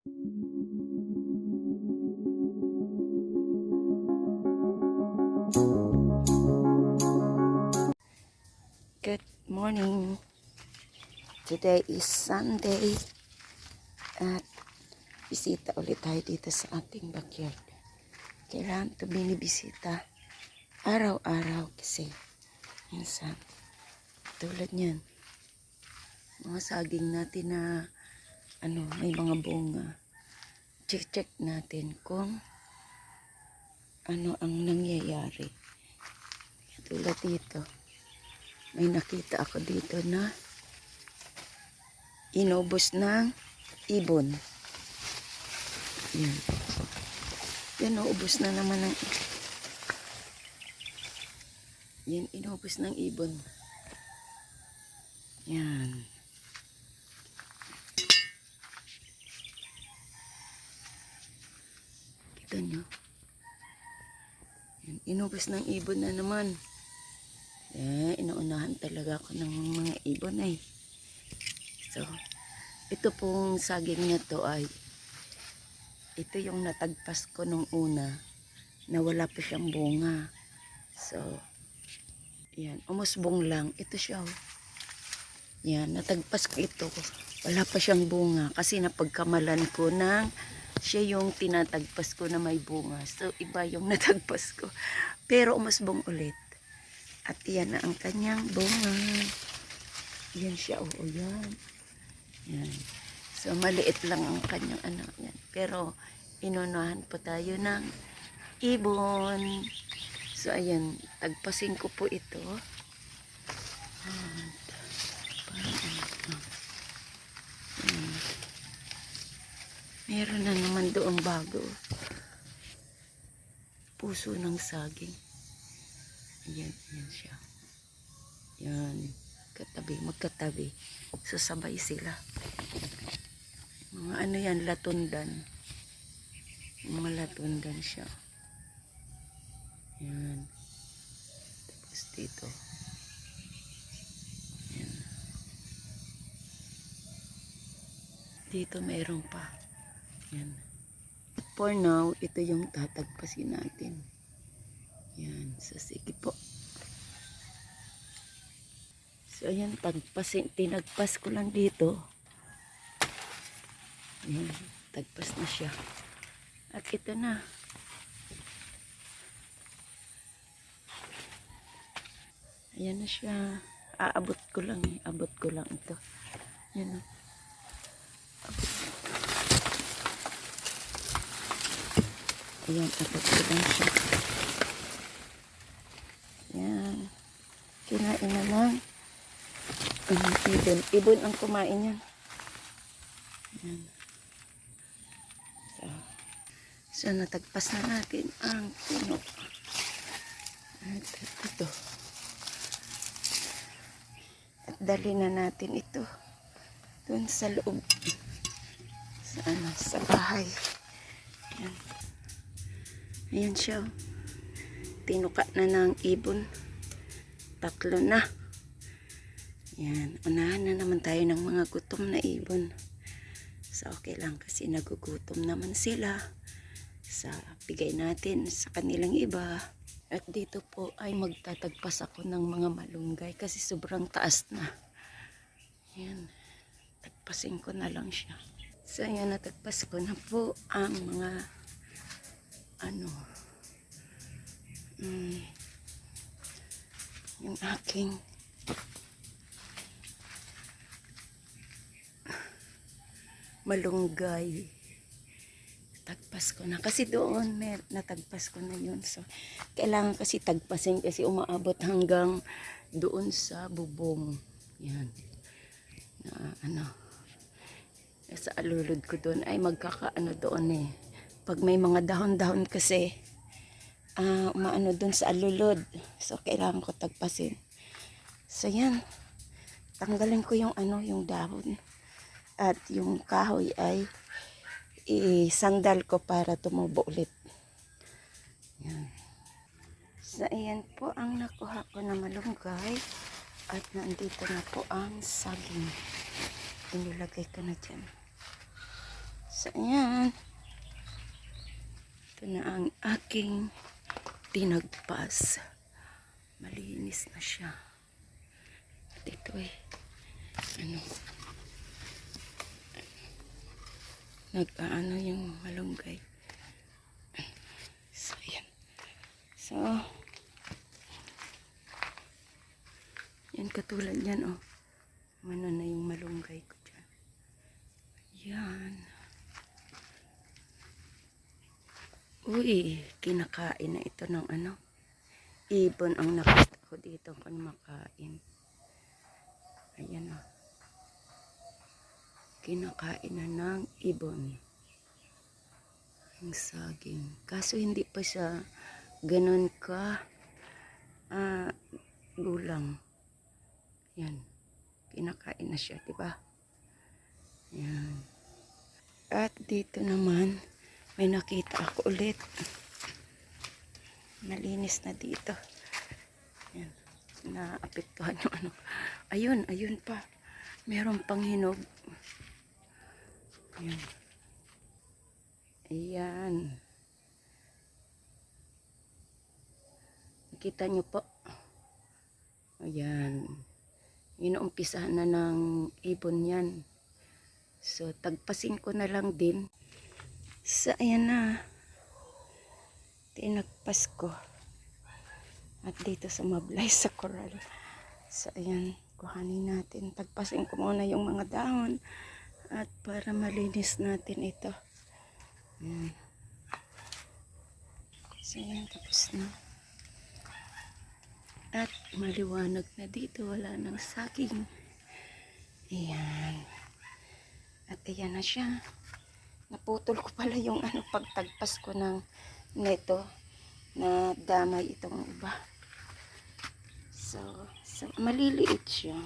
Good morning. Today is Sunday at bisita ulit tayo dito sa ating backyard. Kailangan ito binibisita araw-araw kasi minsan tulad niyan mga saging natin na ano may mga bunga check-check natin kung ano ang nangyayari tulad dito may nakita ako dito na inubos ng ibon. Yan. Yan, naubos na naman ng Yan, inubos ng ibon. Yan. Kita nyo? Yan, inubos ng ibon na naman. Eh, inuunahan talaga ako ng mga ibon ay. So, ito pong saging na to ay ito yung natagpas ko nung una na wala pa siyang bunga. So, yan, umusbong lang. Ito siya. oh. Yan, natagpas ko ito. Wala pa siyang bunga kasi napagkamalan ko ng siya yung tinatagpas ko na may bunga. So, iba yung natagpas ko. Pero umusbong ulit. At yan na ang kanyang bunga. Yan siya, oo, yan. Yan. So, maliit lang ang kanyang ano, yan. Pero, inunahan po tayo ng ibon. So, ayan, tagpasin ko po ito. At, parang ano, ah. Yan. Meron na naman doong bago. Puso ng saging. Ayan, ayan siya. Yan. Katabi, magkatabi. Sasabay sila. Mga ano yan, latundan. Mga latundan siya. Yan. Tapos dito. Yan. Dito mayroon pa. Yan. For now, ito yung tatagpasin natin. Yan. So, sige po. So, ayan, tagpasin, tinagpas ko lang dito. Ayan, tagpas na siya. At ito na. Ayan na siya. Aabot ko lang eh. Abot ko lang ito. Ayan na. Ayan, abot ko lang siya. Yan. Kinain na lang. Ang ibon. Ibon ang kumain yan. Yan. So, so natagpas na natin ang puno. At ito. At dali na natin ito doon sa loob. Sa ano, sa bahay. Yan. Ayan siya. oh tinuka na ng ibon. Tatlo na. Yan. Unahan na naman tayo ng mga gutom na ibon. So, okay lang kasi nagugutom naman sila sa bigay natin sa kanilang iba. At dito po ay magtatagpas ako ng mga malunggay kasi sobrang taas na. Yan. Tagpasin ko na lang siya. So, yan. Natagpas ko na po ang mga ano, mm, yung aking malunggay. Tagpas ko na. Kasi doon may natagpas ko na yun. So kailangan kasi tagpasin kasi umaabot hanggang doon sa bubong. Yan. Na ano sa alulod ko doon. Ay magkakaano doon eh pag may mga dahon-dahon kasi ah maano dun sa alulod. So, kailangan ko tagpasin. So, yan. Tanggalin ko yung ano, yung dahon. At yung kahoy ay isandal ko para tumubo ulit. Yan. So, ayan po ang nakuha ko na malunggay. At nandito na po ang saging. Inilagay ko na dyan. So, ayan. Ito na ang aking tinagpas. Malinis na siya. At ito eh, ano, nag-ano yung malunggay. So, ayan. So, yan katulad yan, oh. Ano na yung malunggay ko dyan. Yan. Uy, kinakain na ito ng ano. Ibon ang nakita ko dito kung makain. Ayan o. Kinakain na ng ibon. Ang saging. Kaso hindi pa siya ganun ka ah, gulang. Yan. Kinakain na siya, di ba? Yan. At dito naman, may nakita ako ulit. Malinis na dito. Yan. Naapektuhan yung ano. Ayun, ayun pa. Meron pang hinog. Ayan. Ayan. Nakita nyo po. Ayan. Inuumpisahan na ng ibon yan. So, tagpasin ko na lang din. So, ayan na. Tinagpas ko. At dito sa mablay sa coral. So, ayan. Kuhanin natin. Tagpasin ko muna yung mga dahon. At para malinis natin ito. Ayan. So, ayan. Tapos na. At maliwanag na dito. Wala nang saging. Ayan. At ayan na siya. Naputol ko pala yung ano pagtagpas ko ng neto na damay itong iba. So, so maliliit siya.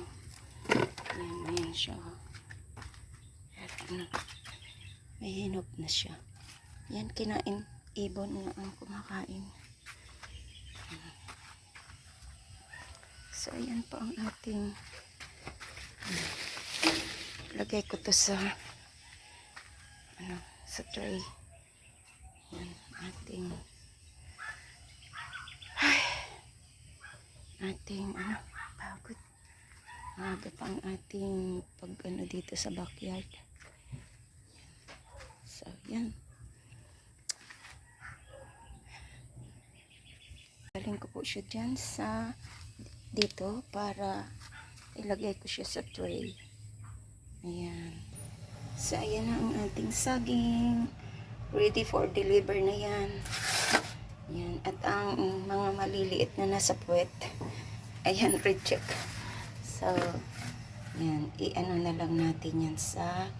Ayan, ayan siya. At ano, may hinog na siya. Yan, kinain. Ibon na ang kumakain. So, ayan po ang ating lagay ko to sa ano, sa tray. Yan, ating ay, ating ano, pagod. Maaga pa ang ating pag ano dito sa backyard. So, yan. Galing ko po siya dyan sa dito para ilagay ko siya sa tray. Ayan. So, ayan na ang ating saging. Ready for deliver na yan. Ayan. At ang mga maliliit na nasa puwet, ayan, recheck. So, ayan. I-ano na lang natin yan sa,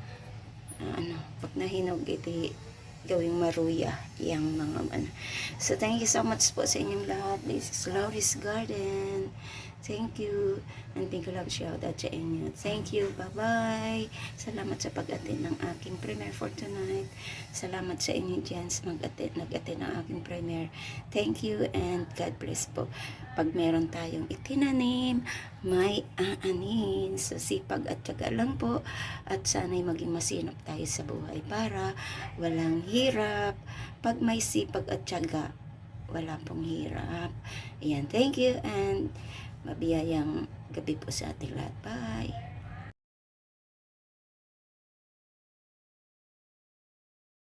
ah, ano, pag nahinog, iti gawing maruya yung mga ano. So, thank you so much po sa inyong lahat. This is Laurie's Garden. Thank you. And big love shout out sa inyo. Thank you. Bye-bye. Salamat sa pag-attend ng aking premiere for tonight. Salamat sa inyo dyan sa mag-attend, nag-attend ng aking premiere. Thank you and God bless po. Pag meron tayong itinanim, may aanin. So, sipag at tiyaga lang po. At sana'y maging masinop tayo sa buhay para walang hirap. Pag may sipag at tiyaga, wala pong hirap. Ayan, thank you and mabiyayang gabi po sa ating lahat. Bye!